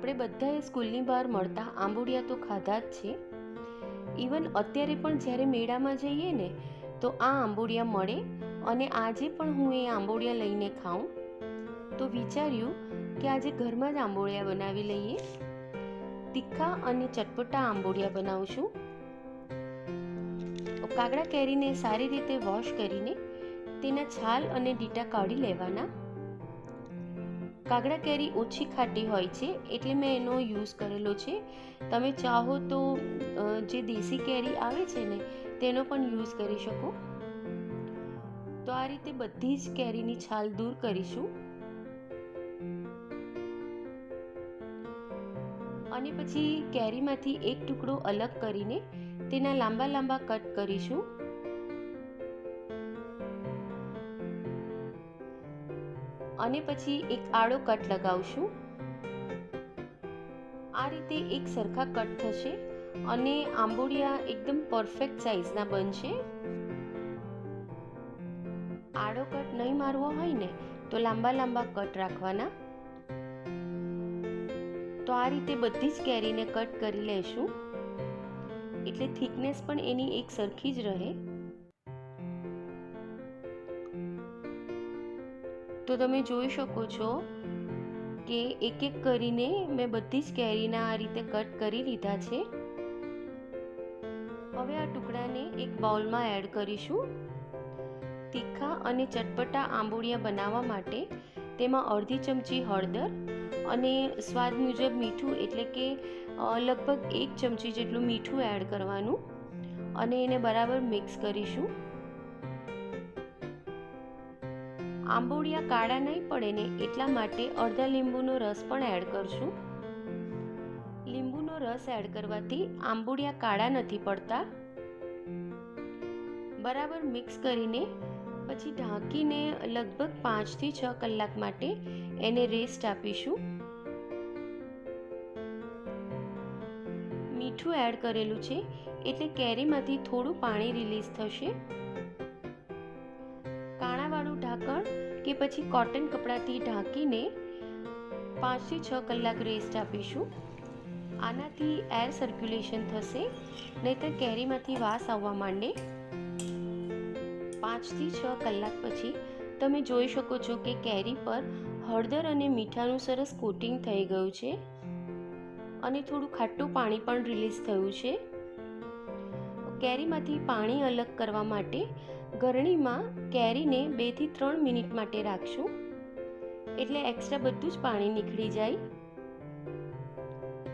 આપણે બધાએ સ્કૂલની બહાર મળતા આંબોડિયા તો ખાધા જ છે. ઇવન અત્યારે પણ જ્યારે મેળામાં જઈએ ને, તો આ આંબુડિયા મળે અને આજે પણ હું એ આંબોડિયા લઈને ખાઉં. તો વિચાર્યું કે આજે ઘરમાં જ આંબોડિયા બનાવી લઈએ. તીખા અને ચટપટા આંબોડિયા બનાવું છું. કાગડા કેરીને સારી રીતે વોશ કરીને તેના છાલ અને ડીટા કાઢી લેવાના. કાગડા કેરી ઓછી ખાટી હોય છે એટલે મેં એનો યુઝ કરેલો છે. તમે ચાહો તો જે દેશી કેરી આવે છે ને, તેનો પણ યુઝ કરી શકો. તો આ રીતે બધી જ કેરીની છાલ દૂર કરીશું. અને પછી કેરીમાંથી એક ટુકડો અલગ કરીને તેના લાંબા લાંબા કટ કરીશું. અને પછી એક આડો કટ લગાવશું. આ રીતે એક સરખા કટ થશે અને આંબોડિયા એકદમ પરફેક્ટ સાઇઝના બનશે. આડો કટ નહીં મારવો હોય ને તો લાંબા લાંબા કટ રાખવાના. તો આ રીતે બધી જ કેરીને કટ કરી લેશું. એટલે થિકનેસ પણ એની એક સરખી જ રહે. તો તમે જોઈ શકો છો કે એક એક કરીને મેં બધી જ કેરીના આ રીતે કટ કરી લીધા છે. હવે આ ટુકડાને એક બાઉલમાં એડ કરીશું. તીખા અને ચટપટા આંબોળિયા બનાવવા માટે તેમાં અડધી ચમચી હળદર અને સ્વાદ મુજબ મીઠું, એટલે કે લગભગ એક ચમચી જેટલું મીઠું એડ કરવાનું. અને એને બરાબર મિક્સ કરીશું. આંબોડિયા કાળા નહીં પડે ને એટલા માટે અડધા લીંબુનો રસ પણ એડ કરશું. લીંબુનો રસ એડ કરવાથી આંબોડિયા કાળા નથી પડતા. બરાબર મિક્સ કરીને પછી ઢાંકીને લગભગ પાંચથી છ કલાક માટે એને રેસ્ટ આપીશું. મીઠું એડ કરેલું છે એટલે કેરીમાંથી થોડું પાણી રિલીઝ થશે. ઢાંકણ કે પછી કોટન કપડાથી ઢાંકીને પાંચથી છ કલાક રેસ્ટ આપીશું. આનાથી એર સર્ક્યુલેશન થશે, નહીતર કેરીમાંથી વાસ આવવા માંડે. પાંચથી છ કલાક પછી તમે જોઈ શકો છો કે કેરી પર હળદર અને મીઠાનું સરસ કોટિંગ થઈ ગયું છે અને થોડું ખાટું પાણી પણ રિલીઝ થયું છે. કેરીમાંથી પાણી અલગ કરવા માટે ગરણીમાં કેરીને બેથી ત્રણ મિનિટ માટે રાખશું. એટલે એક્સ્ટ્રા બધું જ પાણી નીકળી જાય.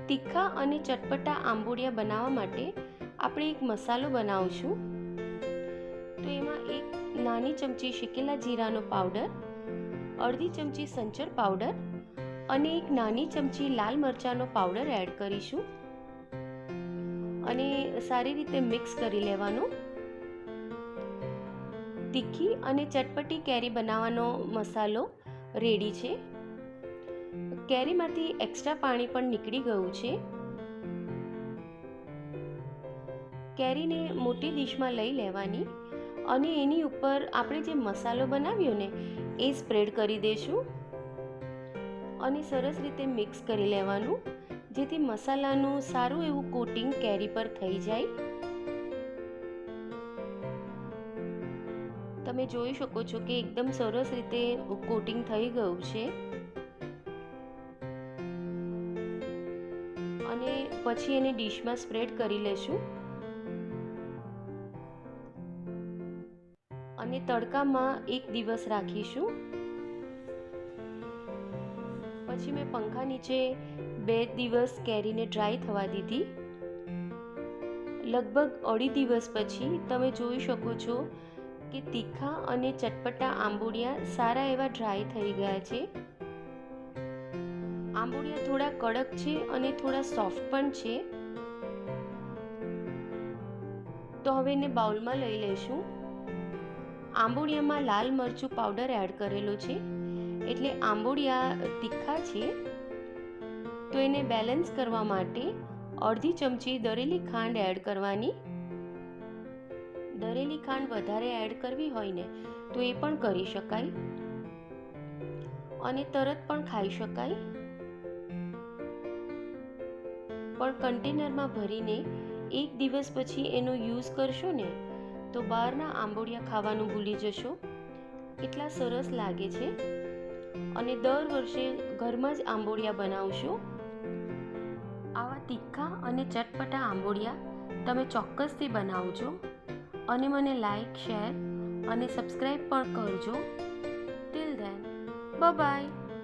તીખા અને ચટપટા આંબોડિયા બનાવવા માટે આપણે એક મસાલો બનાવશું. તો એમાં એક નાની ચમચી શેકેલા જીરાનો પાવડર, અડધી ચમચી સંચર પાવડર અને એક નાની ચમચી લાલ મરચાંનો પાવડર એડ કરીશું. અને સારી રીતે મિક્સ કરી લેવાનું. તીખી અને ચટપટી કેરી બનાવવાનો મસાલો રેડી છે. કેરીમાંથી એક્સ્ટ્રા પાણી પણ નીકળી ગયું છે. કેરીને મોટી ડીશમાં લઈ લેવાની અને એની ઉપર આપણે જે મસાલો બનાવ્યો ને, એ સ્પ્રેડ કરી દઈશું અને સરસ રીતે મિક્સ કરી લેવાનું, જેથી મસાલાનું સારું એવું કોટિંગ કેરી પર થઈ જાય. તમે જોઈ શકો છો કે એકદમ સરસ રીતે કોટિંગ થઈ ગયું છે. અને પછી એને ડીશમાં સ્પ્રેડ કરી લેશું. અને તડકામાં એક દિવસ રાખીશું. પછી મેં પંખા નીચે બે દિવસ કેરીને ડ્રાય થવા દીધી. લગભગ અઢી દિવસ પછી તમે જોઈ શકો છો કે તીખા અને ચટપટા આંબોડિયા સારા એવા ડ્રાય થઈ ગયા છે. આંબોડિયા થોડા કડક છે અને થોડા સોફ્ટ પણ છે. તો હવે એને બાઉલમાં લઈ લઈશું. આંબોડિયામાં લાલ મરચું પાવડર એડ કરેલો છે. એટલે આંબોડિયા તીખા છે. તો એને બેલેન્સ કરવા માટે અડધી ચમચી દરેલી ખાંડ એડ કરવાની. દરેલી ખાંડ વધારે એડ કરવી હોય ને, તો એ પણ કરી શકાય. અને તરત પણ ખાઈ શકાય. પણ કન્ટેનરમાં ભરીને એક દિવસ પછી એનો યુઝ કરશો ને, તો બહારના આંબોડિયા ખાવાનું ભૂલી જશો. એટલા સરસ લાગે છે. અને દર વર્ષે ઘરમાં જ આંબોડિયા બનાવશો. આવા તીખા અને ચટપટા આંબોડિયા તમે ચોક્કસથી બનાવજો. અને મને લાઈક શેર અને સબસ્ક્રાઈબ પણ કરજો. Till then by